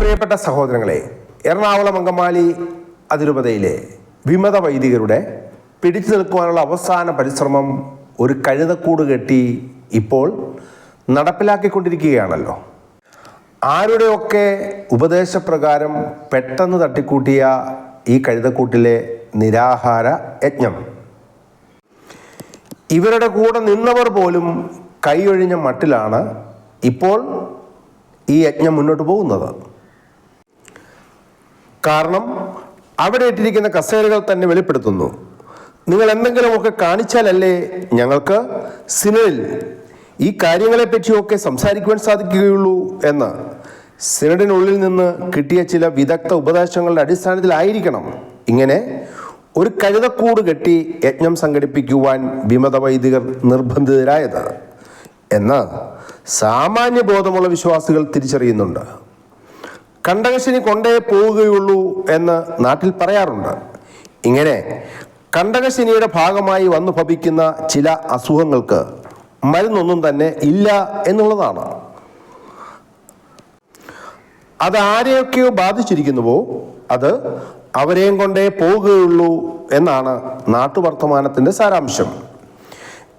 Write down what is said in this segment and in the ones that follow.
പ്രിയപ്പെട്ട സഹോദരങ്ങളെ എറണാകുളം അങ്കമാലി അതിരൂപതയിലെ വിമത വൈദികരുടെ പിടിച്ചു നിൽക്കുവാനുള്ള അവസാന പരിശ്രമം ഒരു കഴുതക്കൂട് കെട്ടി ഇപ്പോൾ നടപ്പിലാക്കിക്കൊണ്ടിരിക്കുകയാണല്ലോ. ആരുടെയൊക്കെ ഉപദേശപ്രകാരം പെട്ടെന്ന് തട്ടിക്കൂട്ടിയ ഈ കഴുതക്കൂട്ടിലെ നിരാഹാര യജ്ഞം? ഇവരുടെ കൂടെ നിന്നവർ പോലും കൈയൊഴിഞ്ഞ മട്ടിലാണ് ഇപ്പോൾ ഈ യജ്ഞം മുന്നോട്ട് പോകുന്നത്. കാരണം അവിടെ ഇട്ടിരിക്കുന്ന കസേരകൾ തന്നെ വെളിപ്പെടുത്തുന്നു. നിങ്ങൾ എന്തെങ്കിലുമൊക്കെ കാണിച്ചാലല്ലേ ഞങ്ങൾക്ക് സിനഡിൽ ഈ കാര്യങ്ങളെപ്പറ്റിയൊക്കെ സംസാരിക്കുവാൻ സാധിക്കുകയുള്ളൂ എന്ന്. സിനഡിനുള്ളിൽ നിന്ന് കിട്ടിയ ചില വിദഗ്ധ ഉപദേശങ്ങളുടെ അടിസ്ഥാനത്തിലായിരിക്കണം ഇങ്ങനെ ഒരു കഴുതക്കൂട് കെട്ടി യജ്ഞം സംഘടിപ്പിക്കുവാൻ വിമത വൈദികർ നിർബന്ധിതരായത്. എന്ന് സാമാന്യ ബോധമുള്ള വിശ്വാസികൾ തിരിച്ചറിയുന്നുണ്ട്. കണ്ടകശനി കൊണ്ടേ പോവുകയുള്ളൂ എന്ന് നാട്ടിൽ പറയാറുണ്ട്. ഇങ്ങനെ കണ്ടകശനിയുടെ ഭാഗമായി വന്നു ഭവിക്കുന്ന ചില അസുഖങ്ങൾക്ക് മരുന്നൊന്നും തന്നെ ഇല്ല എന്നുള്ളതാണ്. അത് ആരെയൊക്കെയോ ബാധിച്ചിരിക്കുന്നുവോ? അത് അവരെയും കൊണ്ടേ പോവുകയുള്ളൂ എന്നാണ് നാട്ടുവർത്തമാനത്തിന്റെ സാരാംശം.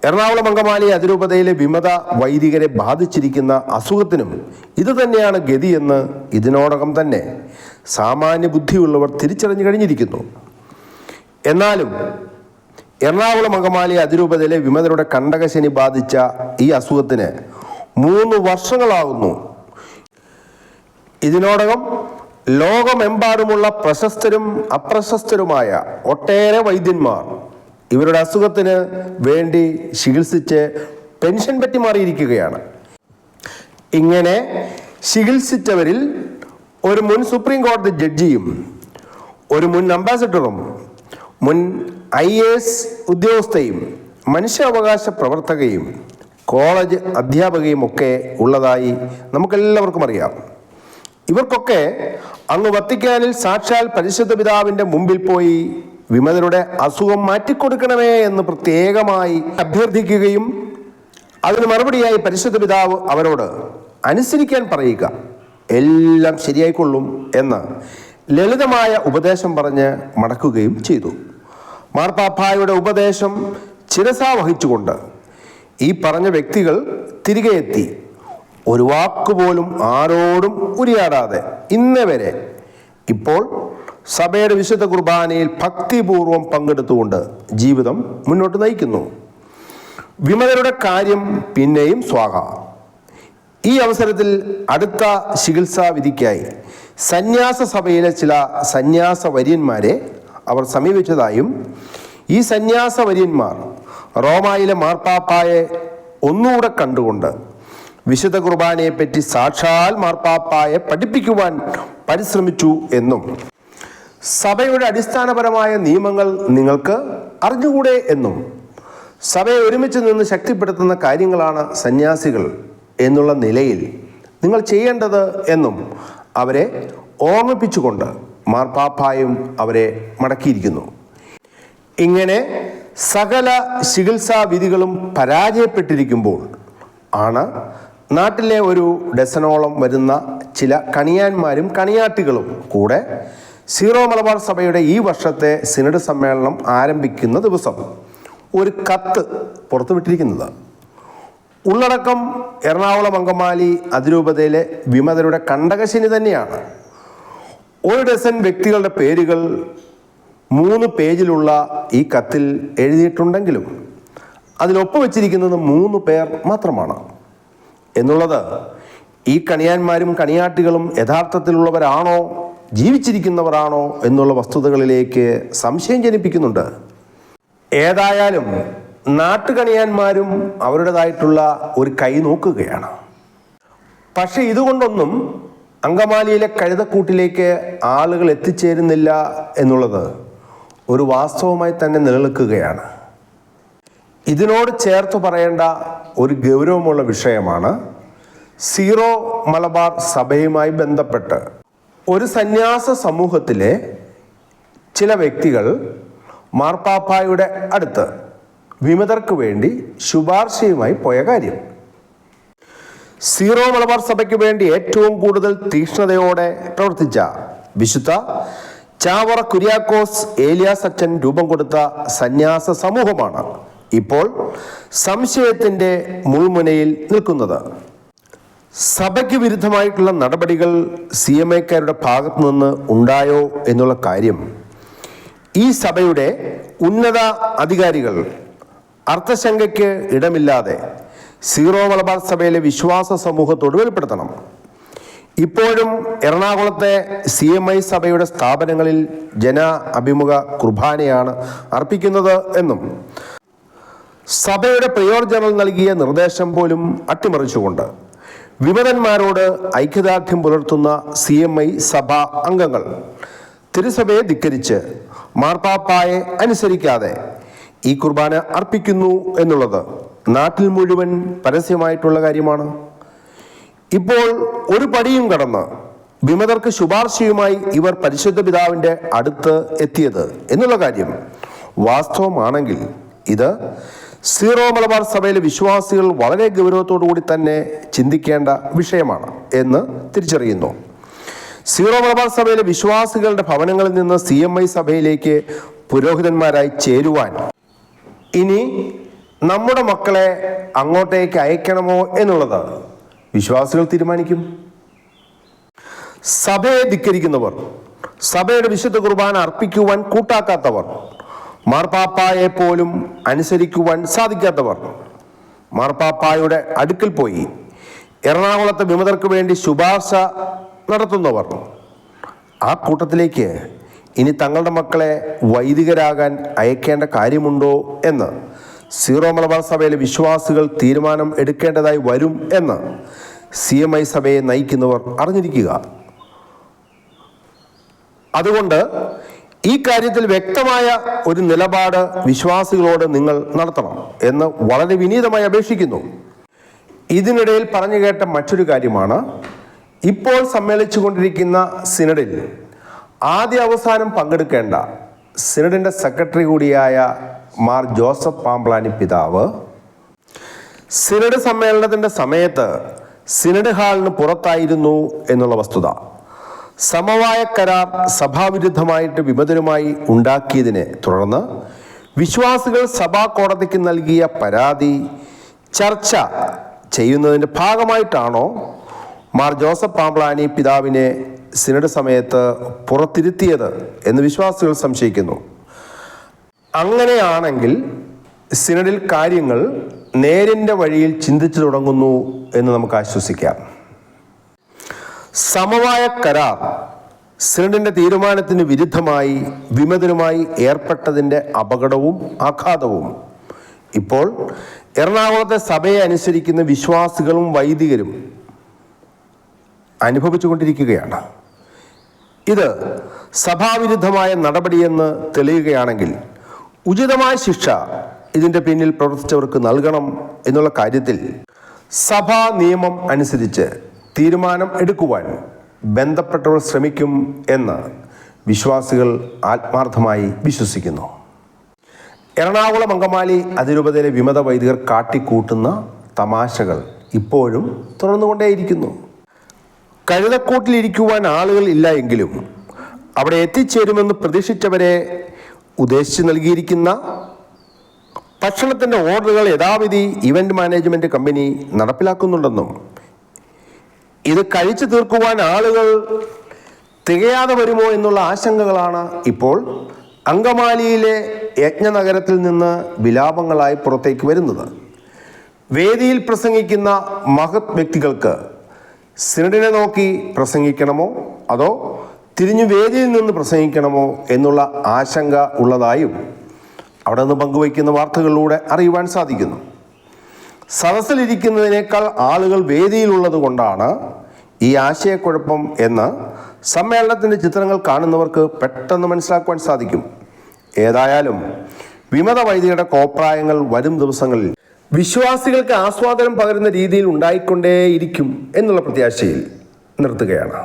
എറണാകുളം അങ്കമാലി അതിരൂപതയിലെ വിമത വൈദികരെ ബാധിച്ചിരിക്കുന്ന അസുഖത്തിനും ഇതുതന്നെയാണ് ഗതിയെന്ന് ഇതിനോടകം തന്നെ സാമാന്യ ബുദ്ധിയുള്ളവർ തിരിച്ചറിഞ്ഞു കഴിഞ്ഞിരിക്കുന്നു. എന്നാലും എറണാകുളം അങ്കമാലി അതിരൂപതയിലെ വിമതരുടെ കണ്ടകശനി ബാധിച്ച ഈ അസുഖത്തിന് മൂന്ന് വർഷങ്ങളാകുന്നു ഇതിനോടകം ലോകമെമ്പാടുമുള്ള പ്രശസ്തരും അപ്രശസ്തരുമായ ഒട്ടേറെ വൈദ്യന്മാർ ഇവരുടെ അസുഖത്തിന് വേണ്ടി ചികിത്സിച്ച് പെൻഷൻ പറ്റി മാറിയിരിക്കുകയാണ്. ഇങ്ങനെ ചികിത്സിച്ചവരിൽ ഒരു മുൻ സുപ്രീം കോടതി ജഡ്ജിയും ഒരു മുൻ അംബാസഡറും മുൻ ഐ എ എസ് ഉദ്യോഗസ്ഥയും മനുഷ്യാവകാശ പ്രവർത്തകയും കോളേജ് അധ്യാപകയും ഒക്കെ ഉള്ളതായി നമുക്കെല്ലാവർക്കും അറിയാം. ഇവർക്കൊക്കെ അങ്ങ് വത്തിക്കാനിൽ സാക്ഷാൽ പരിശുദ്ധ പിതാവിന്റെ മുമ്പിൽ പോയി വിമതരുടെ അസുഖം മാറ്റിക്കൊടുക്കണമേ എന്ന് പ്രത്യേകമായി അഭ്യർത്ഥിക്കുകയും അതിന് മറുപടിയായി പരിശുദ്ധ പിതാവ് അവരോട് അനുസരിക്കാൻ പറയുക. എല്ലാം ശരിയായിക്കൊള്ളും എന്ന് ലളിതമായ ഉപദേശം പറഞ്ഞ് മടക്കുകയും ചെയ്തു. മാർപ്പാപ്പായുടെ ഉപദേശം ചിരസാ വഹിച്ചുകൊണ്ട് ഈ പറഞ്ഞ വ്യക്തികൾ തിരികെ എത്തി. ഒരു വാക്കുപോലും ആരോടും ഉരിയാടാതെ ഇന്നേ വരെ ഇപ്പോൾ സഭയുടെ വിശുദ്ധ കുർബാനയിൽ ഭക്തിപൂർവം പങ്കെടുത്തുകൊണ്ട് ജീവിതം മുന്നോട്ട് നയിക്കുന്നു. വിമതരുടെ കാര്യം പിന്നെയും സ്വാഗ. ഈ അവസരത്തിൽ അടുത്ത ചികിത്സാ വിധിക്കായി സന്യാസ സഭയിലെ ചില സന്യാസ വര്യന്മാരെ അവർ സമീപിച്ചതായും ഈ സന്യാസ വര്യന്മാർ റോമായിലെ മാർപ്പാപ്പായെ ഒന്നുകൂടെ കണ്ടുകൊണ്ട് വിശുദ്ധ കുർബാനയെപ്പറ്റി സാക്ഷാൽ മാർപ്പാപ്പായെ പഠിപ്പിക്കുവാൻ പരിശ്രമിച്ചു എന്നും സഭയുടെ അടിസ്ഥാനപരമായ നിയമങ്ങൾ നിങ്ങൾക്ക് അറിഞ്ഞുകൂടെ എന്നും സഭയെ ഒരുമിച്ച് നിന്ന് ശക്തിപ്പെടുത്തുന്ന കാര്യങ്ങളാണ് സന്യാസികൾ എന്നുള്ള നിലയിൽ നിങ്ങൾ ചെയ്യേണ്ടത് എന്നും അവരെ ഓർമ്മിപ്പിച്ചുകൊണ്ട് മാർപ്പാപ്പായും അവരെ മടക്കിയിരിക്കുന്നു. ഇങ്ങനെ സകല ചികിത്സാ വിധികളും പരാജയപ്പെട്ടിരിക്കുമ്പോൾ ആണ് നാട്ടിലെ ഒരു ഡസനോളം വരുന്ന ചില കണിയാന്മാരും കണിയാട്ടികളും കൂടെ സീറോ മലബാർ സഭയുടെ ഈ വർഷത്തെ സിനഡ് സമ്മേളനം ആരംഭിക്കുന്ന ദിവസം ഒരു കത്ത് പുറത്തുവിട്ടിരിക്കുന്നത്. ഉള്ളടക്കം എറണാകുളം അങ്കമാലി അതിരൂപതയിലെ വിമതരുടെ കണ്ടകശനി തന്നെയാണ്. ഒരു ഡസൻ വ്യക്തികളുടെ പേരുകൾ മൂന്ന് പേജിലുള്ള ഈ കത്തിൽ എഴുതിയിട്ടുണ്ടെങ്കിലും അതിൽ ഒപ്പുവെച്ചിരിക്കുന്നത് മൂന്ന് പേർ മാത്രമാണ്. എന്നുള്ളത് ഈ കണിയാന്മാരും കണിയാട്ടികളും യഥാർത്ഥത്തിലുള്ളവരാണോ ജീവിച്ചിരിക്കുന്നവരാണോ എന്നുള്ള വസ്തുതകളിലേക്ക് സംശയം ജനിപ്പിക്കുന്നുണ്ട്. ഏതായാലും നാട്ടുകണിയാന്മാരും അവരുടേതായിട്ടുള്ള ഒരു കൈ നോക്കുകയാണ്. പക്ഷേ ഇതുകൊണ്ടൊന്നും അങ്കമാലിയിലെ കഴുതക്കൂട്ടിലേക്ക് ആളുകൾ എത്തിച്ചേരുന്നില്ല എന്നുള്ളത് ഒരു വാസ്തവമായി തന്നെ നിലനിൽക്കുകയാണ്. ഇതിനോട് ചേർത്ത് പറയേണ്ട ഒരു ഗൗരവമുള്ള വിഷയമാണ് സീറോ മലബാർ സഭയുമായി ബന്ധപ്പെട്ട് ഒരു സന്യാസ സമൂഹത്തിലെ ചില വ്യക്തികൾ മാർപ്പാപ്പായുടെ അടുത്ത് വിമതർക്ക് വേണ്ടി ശുപാർശയുമായി പോയ കാര്യം. സീറോ മലബാർ സഭയ്ക്ക് വേണ്ടി ഏറ്റവും കൂടുതൽ തീക്ഷ്ണതയോടെ പ്രവർത്തിച്ച വിശുദ്ധ ചാവറ കുര്യാക്കോസ് ഏലിയാസ് അച്ഛൻ രൂപം കൊടുത്ത സന്യാസ സമൂഹമാണ് ഇപ്പോൾ സംശയത്തിന്റെ മുൾമുനയിൽ നിൽക്കുന്നത്. സഭയ്ക്ക് വിരുദ്ധമായിട്ടുള്ള നടപടികൾ സി എം എക്കാരുടെ ഭാഗത്തു നിന്ന് ഉണ്ടായോ എന്നുള്ള കാര്യം ഈ സഭയുടെ ഉന്നത അധികാരികൾ അർത്ഥശങ്കയ്ക്ക് ഇടമില്ലാതെ സീറോ മലബാർ സഭയിലെ വിശ്വാസ സമൂഹത്തോട് വെളിപ്പെടുത്തണം. ഇപ്പോഴും എറണാകുളത്തെ സി എം ഐ സഭയുടെ സ്ഥാപനങ്ങളിൽ ജന അഭിമുഖ കുർബാനയാണ് അർപ്പിക്കുന്നത് എന്നും സഭയുടെ പ്രിയോർ ജനറൽ നൽകിയ നിർദ്ദേശം പോലും അട്ടിമറിച്ചുകൊണ്ട് വിമതന്മാരോട് ഐക്യദാർഢ്യം പുലർത്തുന്ന സി എം ഐ സഭാ അംഗങ്ങൾ. തിരുസഭയെ ധിക്കരിച്ച് മാർപ്പാപ്പായെ അനുസരിക്കാതെ ഈ കുർബാന അർപ്പിക്കുന്നു എന്നുള്ളത് നാട്ടിൽ മുഴുവൻ പരസ്യമായിട്ടുള്ള കാര്യമാണ്. ഇപ്പോൾ ഒരു പടിയും കടന്ന് വിമതർക്ക് ശുപാർശയുമായി ഇവർ പരിശുദ്ധ പിതാവിന്റെ അടുത്ത് എത്തിയത് എന്നുള്ള കാര്യം വാസ്തവമാണെങ്കിൽ ഇത് സീറോ മലബാർ സഭയിലെ വിശ്വാസികൾ വളരെ ഗൗരവത്തോടു കൂടി തന്നെ ചിന്തിക്കേണ്ട വിഷയമാണ് എന്ന് തിരിച്ചറിയുന്നു. സീറോ മലബാർ സഭയിലെ വിശ്വാസികളുടെ ഭവനങ്ങളിൽ നിന്ന് സി എം ഐ സഭയിലേക്ക് പുരോഹിതന്മാരായി ചേരുവാൻ ഇനി നമ്മുടെ മക്കളെ അങ്ങോട്ടേക്ക് അയക്കണമോ എന്നുള്ളത് വിശ്വാസികൾ തീരുമാനിക്കും. സഭയെ ധിക്കരിക്കുന്നവർ സഭയുടെ വിശുദ്ധ കുർബാന അർപ്പിക്കുവാൻ കൂട്ടാക്കാത്തവർ മാർപ്പാപ്പായെ പോലും അനുസരിക്കുവാൻ സാധിക്കാത്തവർ മാർപ്പാപ്പായുടെ അടുക്കൽ പോയി എറണാകുളത്തെ വിമതർക്ക് വേണ്ടി ശുപാർശ നടത്തുന്നവർ. ആ കൂട്ടത്തിലേക്ക് ഇനി തങ്ങളുടെ മക്കളെ വൈദികരാകാൻ അയക്കേണ്ട കാര്യമുണ്ടോ എന്ന് സീറോ മലബാർ സഭയിലെ വിശ്വാസികൾ തീരുമാനം എടുക്കേണ്ടതായി വരും എന്ന് സി എം ഐ സഭയെ നയിക്കുന്നവർ അറിഞ്ഞിരിക്കുക. അതുകൊണ്ട് ഈ കാര്യത്തിൽ വ്യക്തമായ ഒരു നിലപാട് വിശ്വാസികളോട് നിങ്ങൾ നടത്തണം എന്ന് വളരെ വിനീതമായി അപേക്ഷിക്കുന്നു. ഇതിനിടയിൽ പറഞ്ഞു കേട്ട മറ്റൊരു കാര്യമാണ്. ഇപ്പോൾ സമ്മേളിച്ചു കൊണ്ടിരിക്കുന്ന സിനഡിൽ ആദ്യ അവസാനം പങ്കെടുക്കേണ്ട സിനഡിന്റെ സെക്രട്ടറി കൂടിയായ മാർ ജോസഫ് പാമ്പ്ലാനി പിതാവ് സിനഡ് സമ്മേളനത്തിന്റെ സമയത്ത് സിനഡ് ഹാളിന് പുറത്തായിരുന്നു എന്നുള്ള വസ്തുത. സമവായ കരാർ സഭാവിരുദ്ധമായിട്ട് വിമതരുമായി ഉണ്ടാക്കിയതിനെ തുടർന്ന് വിശ്വാസികൾ സഭാ കോടതിക്ക് നൽകിയ പരാതി ചർച്ച ചെയ്യുന്നതിന്റെ ഭാഗമായിട്ടാണോ മാർ ജോസഫ് പാമ്പ്ലാനി പിതാവിനെ സിനഡ് സമയത്ത് പുറത്തിരുത്തിയത് എന്ന് വിശ്വാസികൾ സംശയിക്കുന്നു. അങ്ങനെയാണെങ്കിൽ സിനഡിൽ കാര്യങ്ങൾ നേരിന്റെ വഴിയിൽ ചിന്തിച്ചു തുടങ്ങുന്നു എന്ന് നമുക്ക് ആശ്വസിക്കാം. സമവായ കരാർ സിനഡിന്റെ തീരുമാനത്തിന് വിരുദ്ധമായി വിമതരുമായി ഏർപ്പെട്ടതിന്റെ അപകടവും ആഘാതവും. ഇപ്പോൾ എറണാകുളത്തെ സഭയെ അനുസരിക്കുന്ന വിശ്വാസികളും വൈദികരും അനുഭവിച്ചുകൊണ്ടിരിക്കുകയാണ്. ഇത് സഭാവിരുദ്ധമായ നടപടിയെന്ന് തെളിയുകയാണെങ്കിൽ ഉചിതമായ ശിക്ഷ ഇതിന്റെ പിന്നിൽ പ്രവർത്തിച്ചവർക്ക് നൽകണം എന്നുള്ള കാര്യത്തിൽ സഭാ നിയമം അനുസരിച്ച് തീരുമാനം എടുക്കുവാൻ ബന്ധപ്പെട്ടവർ ശ്രമിക്കും എന്ന് വിശ്വാസികൾ ആത്മാർത്ഥമായി വിശ്വസിക്കുന്നു. എറണാകുളം അങ്കമാലി അതിരൂപതയിലെ വിമത വൈദികർ കാട്ടിക്കൂട്ടുന്ന തമാശകൾ ഇപ്പോഴും തുടർന്നുകൊണ്ടേയിരിക്കുന്നു. കഴുതക്കൂട്ടിലിരിക്കുവാൻ ആളുകൾ ഇല്ല എങ്കിലും അവിടെ എത്തിച്ചേരുമെന്ന് പ്രതീക്ഷിച്ചവരെ ഉദ്ദേശിച്ച് നൽകിയിരിക്കുന്ന ഭക്ഷണത്തിന്റെ ഓർഡറുകൾ യഥാവിധി ഇവന്റ് മാനേജ്മെന്റ് കമ്പനി നടപ്പിലാക്കുന്നുണ്ടെന്നും ഇത് കഴിച്ചു തീർക്കുവാൻ ആളുകൾ തികയാതെ വരുമോ എന്നുള്ള ആശങ്കകളാണ് ഇപ്പോൾ അങ്കമാലിയിലെ യജ്ഞനഗരത്തിൽ നിന്ന് വിലാപങ്ങളായി പുറത്തേക്ക് വരുന്നത്. വേദിയിൽ പ്രസംഗിക്കുന്ന മഹത് വ്യക്തികൾക്ക് സിനഡിനെ നോക്കി പ്രസംഗിക്കണമോ? അതോ തിരിഞ്ഞു വേദിയിൽ നിന്ന് പ്രസംഗിക്കണമോ എന്നുള്ള ആശങ്ക ഉള്ളതായും അവിടെ നിന്ന് പങ്കുവയ്ക്കുന്ന വാർത്തകളിലൂടെ അറിയുവാൻ സാധിക്കുന്നു. സദസ്സിലിരിക്കുന്നതിനേക്കാൾ ആളുകൾ വേദിയിലുള്ളത് കൊണ്ടാണ് ഈ ആശയക്കുഴപ്പം എന്ന് സമ്മേളനത്തിന്റെ ചിത്രങ്ങൾ കാണുന്നവർക്ക് പെട്ടെന്ന് മനസ്സിലാക്കുവാൻ സാധിക്കും. ഏതായാലും വിമത വൈദികരുടെ കോപ്രായങ്ങൾ വരും ദിവസങ്ങളിൽ വിശ്വാസികൾക്ക് ആസ്വാദനം പകരുന്ന രീതിയിൽ ഉണ്ടായിക്കൊണ്ടേയിരിക്കും എന്നുള്ള പ്രത്യാശയിൽ നിർത്തുകയാണ്.